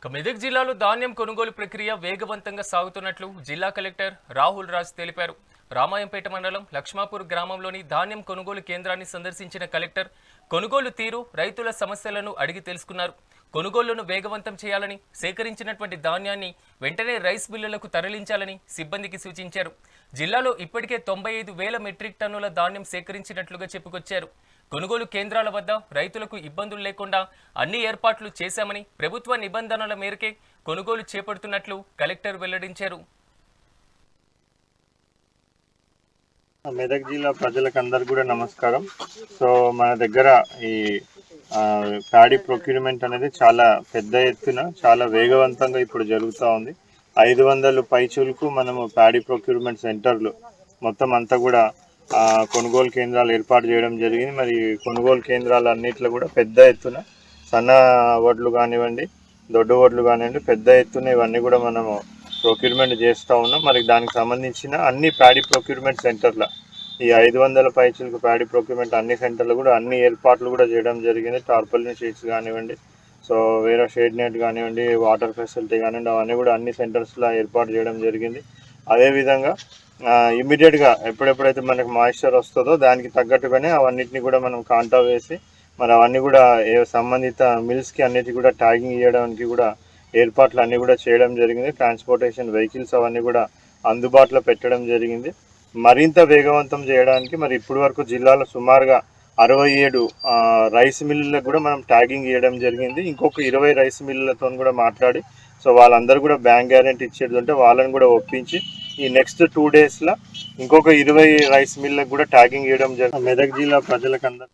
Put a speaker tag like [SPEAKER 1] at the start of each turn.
[SPEAKER 1] ఇక మెదక్ జిల్లాలో ధాన్యం కొనుగోలు ప్రక్రియ వేగవంతంగా సాగుతున్నట్లు జిల్లా కలెక్టర్ రాహుల్ రాజ్ తెలిపారు. రామాయంపేట మండలం లక్ష్మాపూర్ గ్రామంలోని ధాన్యం కొనుగోలు కేంద్రాన్ని సందర్శించిన కలెక్టర్ కొనుగోలు తీరు రైతుల సమస్యలను అడిగి తెలుసుకున్నారు. కొనుగోళ్ళను వేగవంతం చేయాలని సేకరించినటువంటి ధాన్యాన్ని వెంటనే రైస్ మిల్లులకు తరలించాలని సిబ్బందికి సూచించారు. జిల్లాలో ఇప్పటికే తొంభై ఐదు వేల మెట్రిక్ టన్నుల ధాన్యం సేకరించినట్లుగా చెప్పుకొచ్చారు. కొనుగోలు కేంద్రాల వద్ద రైతులకు ఇబ్బందులు లేకుండా అన్ని ఏర్పాట్లు చేశామని ప్రభుత్వ నిబంధనల మేరకే కొనుగోలు చేపడుతున్నట్లు కలెక్టర్ వెల్లడించారు.
[SPEAKER 2] మెదక్ జిల్లా ప్రజలకు అందరు కూడా నమస్కారం. సో మన దగ్గర ఈ ప్యాడీ ప్రొక్యూర్మెంట్ అనేది చాలా పెద్ద ఎత్తున చాలా వేగవంతంగా ఇప్పుడు జరుగుతూ ఉంది. ఐదు వందలు పైచులకు మనము ప్యాడీ ప్రొక్యూర్మెంట్ సెంటర్లు మొత్తం అంతా కూడా ఆ, కొనుగోలు కేంద్రాలు ఏర్పాటు చేయడం జరిగింది. మరి కొనుగోలు కేంద్రాలు అన్నిట్లో కూడా పెద్ద ఎత్తున సన్న వడ్లు కానివ్వండి దొడ్డు వడ్లు కానివ్వండి పెద్ద ఎత్తున ఇవన్నీ కూడా మనము ప్రొక్యూర్మెంట్ చేస్తూ ఉన్నాం. మరి దానికి సంబంధించిన అన్ని ప్యాడీ ప్రొక్యూర్మెంట్ సెంటర్ల ఈ ఐదు వందల పైచులకు ప్యాడీ ప్రొక్యూర్మెంట్ అన్ని సెంటర్లు కూడా అన్ని ఏర్పాట్లు కూడా చేయడం జరిగింది. టార్పలిన్ షీట్స్ కానివ్వండి సో వేరే షేడ్ నెట్ కానివ్వండి వాటర్ ఫెసిలిటీ కానివ్వండి అవన్నీ కూడా అన్ని సెంటర్స్లో ఏర్పాటు చేయడం జరిగింది. అదేవిధంగా ఇమ్మీడియట్గా ఎప్పుడెప్పుడైతే మనకి మాయిశ్చర్ వస్తుందో దానికి తగ్గట్టుగానే అవన్నిటిని కూడా మనం కాంటా వేసి మరి అవన్నీ కూడా ఏ సంబంధిత మిల్స్కి అన్నిటి కూడా ట్యాగింగ్ చేయడానికి కూడా ఏర్పాట్లు అన్నీ కూడా చేయడం జరిగింది. ట్రాన్స్పోర్టేషన్ వెహికల్స్ అవన్నీ కూడా అందుబాటులో పెట్టడం జరిగింది. మరింత వేగవంతం చేయడానికి మరి ఇప్పటి వరకు జిల్లాలో సుమారుగా అరవై ఏడు రైస్ మిల్లులకు కూడా మనం ట్యాగింగ్ ఇవ్వడం జరిగింది. ఇంకొక ఇరవై రైస్ మిల్లులతో కూడా మాట్లాడి సో వాళ్ళందరూ కూడా బ్యాంక్ గ్యారెంటీ ఇచ్చేది ఉంటే వాళ్ళని కూడా ఒప్పించి ఈ నెక్స్ట్ టూ డేస్లో ఇంకొక ఇరవై రైస్ మిల్లకు కూడా ట్యాగింగ్ ఇవ్వడం జరిగింది మెదక్ జిల్లా ప్రజలకు అందరూ